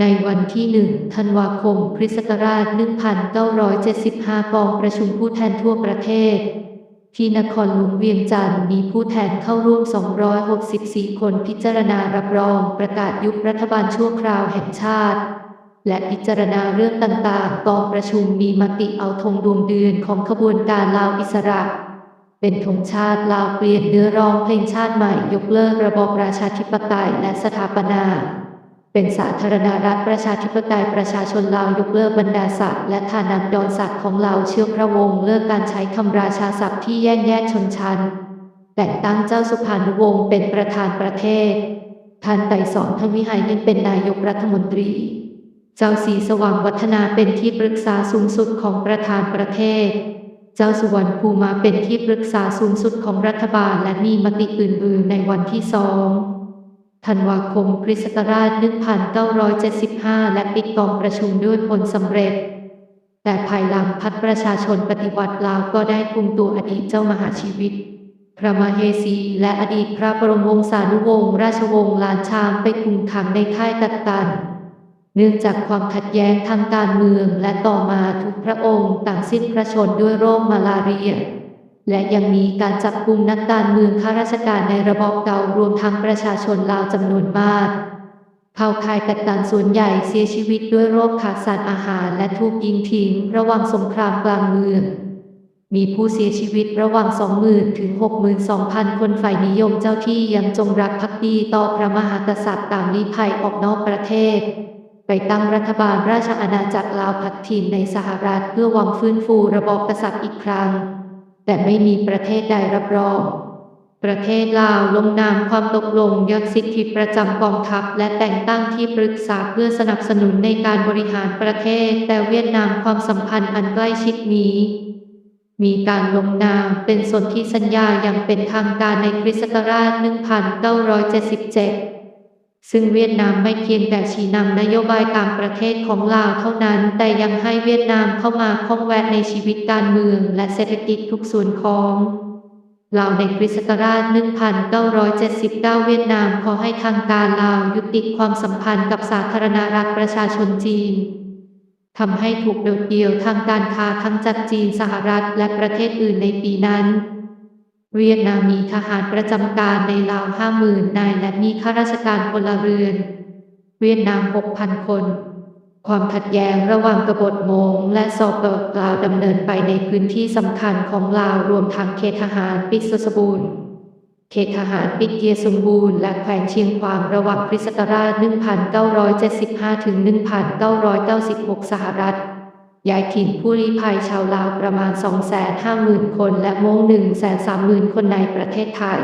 ในวันที่หนึ่งธันวาคม คริสต์ศักราช 1975 กองประชุมผู้แทนทั่วประเทศ ที่นครหลวงเวียงจันทร์มีผู้แทนเข้าร่วม 264 คนพิจารณารับรองประกาศยุบรัฐบาลชั่วคราวแห่งชาติ และพิจารณาเรื่องต่างๆ กองประชุมมีมติเอาธงดวงเดือนของขบวนการลาวอิสระเป็นธงชาติลาวเปลี่ยนเนื้อร้องเพลงชาติใหม่ ยกเลิกระบอบราชาธิปไตยและสถาปนา เป็นสาธารณรัฐประชาธิปไตยประชาชนลาวยกเลิกบรรดาศักดิ์และฐานัดอนศักดิ์ของลาวเชื้อพระวงศ์เลิกการใช้คำราชาศัพท์ที่แย่งแยกชนชั้น แต่งตั้งเจ้าสุภานุวงศ์เป็นประธานประเทศท่านไต่สอนทวิไฮยังเป็นนายกรัฐมนตรี เจ้าสีสว่างวัฒนาเป็นที่ปรึกษาสูงสุดของประธานประเทศ เจ้าสุวรรณภูมาเป็นที่ปรึกษาสูงสุดของรัฐบาลและมีมติอื่นๆในวันที่สอง ธันวาคมคริสตราช 1975 และปิดกองประชุมด้วยผลสำเร็จ แต่ภายหลังพัฒประชาชนปฏิวัติลาวก็ได้คุมตัวอดีตเจ้ามหาชีวิต พระมเหสีและอดีตพระบรมวงศานุวงศ์ราชวงศ์ลานชางไปคุมขังในค่ายกักกัน เนื่องจากความขัดแย้งทางการเมืองและต่อมาทุกพระองค์ต่างสิ้นพระชนด้วยโรคมาลาเรีย และยังมีการจับกุมนักการเมืองข้าราชการในระบอบเก่ารวมทั้งประชาชนลาวจำนวนมาก เข้าค่ายกักกันส่วนใหญ่เสียชีวิตด้วยโรคขาดสารอาหารและถูกยิงทิ้งระหว่างสงครามกลางเมือง มีผู้เสียชีวิตระหว่าง 20,000 ถึง 62,000 คนฝ่ายนิยมเจ้าที่ยังจงรักภักดีต่อพระมหากษัตริย์ต่างลี้ภัยออกนอกประเทศไปตั้งรัฐบาลราชอาณาจักรลาวพักถิ่นในสหรัฐเพื่อหวังฟื้นฟูระบอบกษัตริย์อีกครั้ง แต่ไม่มีประเทศใดรับรอง ประเทศลาวลงนามความตกลงยกสิทธิประจำกองทัพ และแต่งตั้งที่ปรึกษาเพื่อสนับสนุนในการบริหารประเทศ แต่เวียดนามความสัมพันธ์อันใกล้ชิดนี้มีการลงนามเป็นสนธิสัญญาอย่างเป็นทางการในคริสต์ศักราช 1977 ซึ่งเวียดนามไม่เพียงแต่ชี้นำนโยบายต่างประเทศของลาวเท่านั้น แต่ยังให้เวียดนามเข้ามาข้องแวะในชีวิตการเมือง และเศรษฐกิจทุกส่วนของลาวในคริสต์ศักราช 1979 เวียดนามขอให้ทางการลาวยุติความสัมพันธ์กับสาธารณรัฐประชาชนจีนทำให้ถูกโดดเดี่ยวทางการค้าทั้งจากจีนสหรัฐและประเทศอื่นในปีนั้น เวียดนามมีทหารประจำการในลาวห้าหมื่นนายและมีข้าราชการพลเรือน เวียดนาม6,000คน ความขัดแย้งระหว่างกบฏมงและสอบเปิดลาวดำเนินไปในพื้นที่สำคัญของลาวรวมทั้งเขตทหารปิสสบูรณ์เขตทหารปิเกียสมบูรณ์และแขวงเชียงควางระหว่างคริสตศักราช 1975 ถึง 1996 สหรัฐ ย้ายถิ่นผู้ลี้ภัยชาวลาวประมาณ 250,000 คน และมง130,000 คนในประเทศไทย